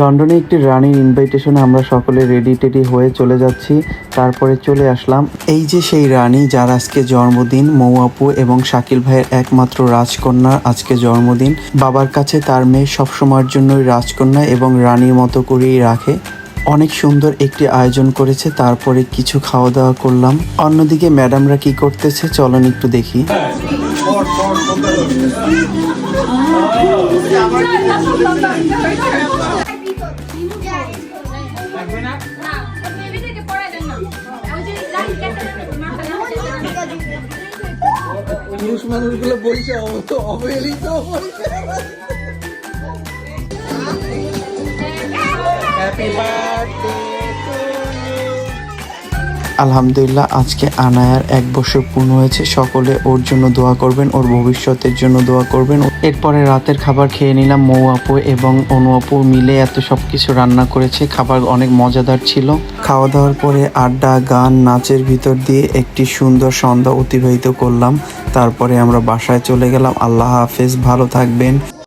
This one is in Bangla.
লন্ডনে একটি রানির ইনভাইটেশনে আমরা সকলে রেডি টেডি হয়ে চলে যাচ্ছি। তারপরে চলে আসলাম। এই যে সেই রানী, যার আজকে জন্মদিন, মৌ আপু এবং শাকিল ভাইয়ের একমাত্র রাজকন্যার আজকে জন্মদিন, বাবার কাছে তার মেয়ে সবসময়ের জন্যই রাজকন্যা এবং রানীর মতো করেই রাখে। অনেক সুন্দর একটি আয়োজন করেছে, তারপরে কিছু খাওয়া দাওয়া করলাম। অন্যদিকে ম্যাডামরা কি করতেছে, চলন একটু দেখি। না বেবি থেকে পড়াই দেন না? ওই যে লাইন কেটে মাথা পুরুষ মানুষগুলো বলছে। অব- অবহেলিত হ্যাপি বার্থডে আলহামদুলিল্লাহ, আজকে আনায়ার এক বছর পূর্ণ হয়েছে। সকলে ওর জন্য দোয়া করবেন, ওর ভবিষ্যতের জন্য দোয়া করবেন। এরপরে রাতের খাবার খেয়ে নিলাম, মৌ আপু এবং অনু আপু মিলে এত সব কিছু রান্না করেছে, খাবার অনেক মজাদার ছিল। খাওয়া দাওয়ার পরে আড্ডা, গান, নাচের ভিতর দিয়ে একটি সুন্দর সন্ধ্যা অতিবাহিত করলাম। তারপরে আমরা বাসায় চলে গেলাম। আল্লাহ হাফেজ, ভালো থাকবেন।